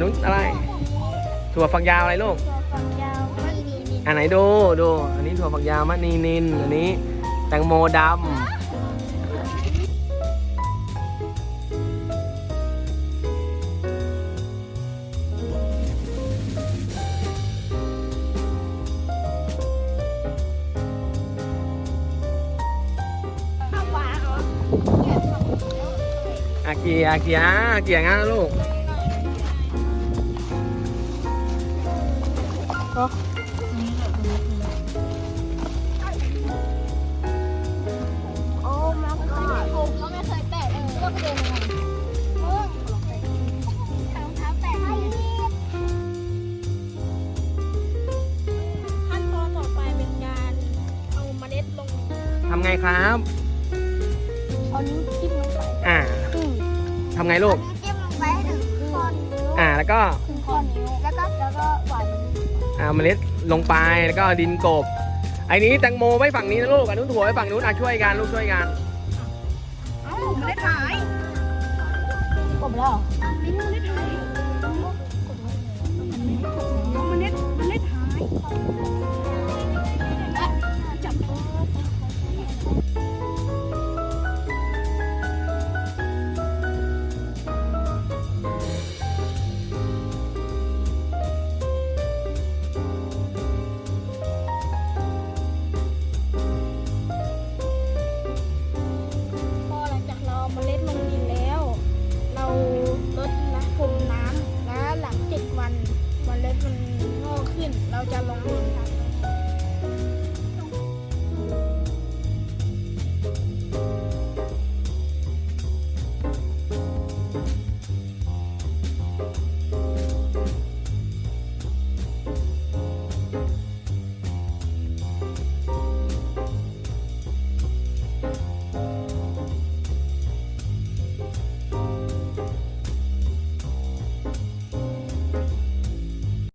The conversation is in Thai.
ถั่วฝักยาวอะไรลูก ตัวฝักยาวไม่ดีนี่อันไหนดูดู อันนี้ถั่วฝักยาวมะนีนิน อันนี้แตงโมดข้าวหวานเหรอำอาเกียอาเกียอาเกียงั้นนะลูก โอ้มาก็ผมก็ไม่เคยแตะเลยก็เดินมาเพิ่งรองเท้าแตะให้ขั้นตอนต่อไปเป็นการเอาเมล็ดลงทำไงครับเอานิ้วจิ้มลงไปอ่าครึ่งทำไงลูกนิ้วจิ้มลงไปให้ถึงครึ่งข้อนิ้วอ่าแล้วก็ครึ่งข้อนิ้ เอาเมล็ดลงไปแล้วก็ดินกบไอ้นี้แตงโมไว้ฝั่งนี้นะลูกอันนู้นถั่วไว้ฝั่งนู้นอะช่วยกันลูกช่วยกันเอ้าเมล็ดหายกบแล้วไม่เมล็ดหายเมล็ดเมล็ดหาย นเราจะลงมือทำ